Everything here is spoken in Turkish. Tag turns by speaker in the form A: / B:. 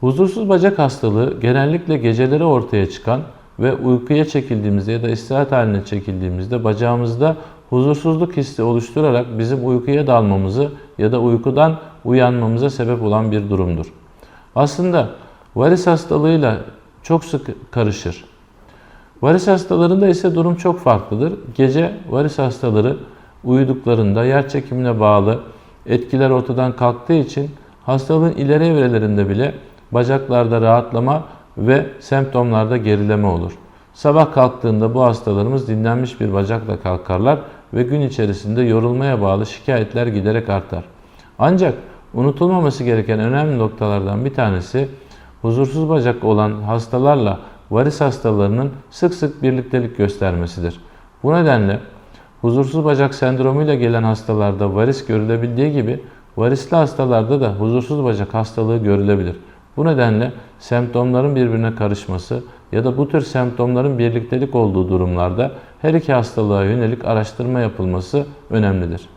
A: Huzursuz bacak hastalığı genellikle geceleri ortaya çıkan ve uykuya çekildiğimizde ya da istirahat haline çekildiğimizde bacağımızda huzursuzluk hissi oluşturarak bizim uykuya dalmamızı ya da uykudan uyanmamıza sebep olan bir durumdur. Aslında varis hastalığıyla çok sık karışır. Varis hastalarında ise durum çok farklıdır. Gece varis hastaları uyuduklarında yer çekimine bağlı etkiler ortadan kalktığı için hastalığın ileri evrelerinde bile bacaklarda rahatlama ve semptomlarda gerileme olur. Sabah kalktığında bu hastalarımız dinlenmiş bir bacakla kalkarlar ve gün içerisinde yorulmaya bağlı şikayetler giderek artar. Ancak unutulmaması gereken önemli noktalardan bir tanesi huzursuz bacak olan hastalarla varis hastalarının sık sık birliktelik göstermesidir. Bu nedenle huzursuz bacak sendromuyla gelen hastalarda varis görülebildiği gibi varisli hastalarda da huzursuz bacak hastalığı görülebilir. Bu nedenle semptomların birbirine karışması ya da bu tür semptomların birliktelik olduğu durumlarda her iki hastalığa yönelik araştırma yapılması önemlidir.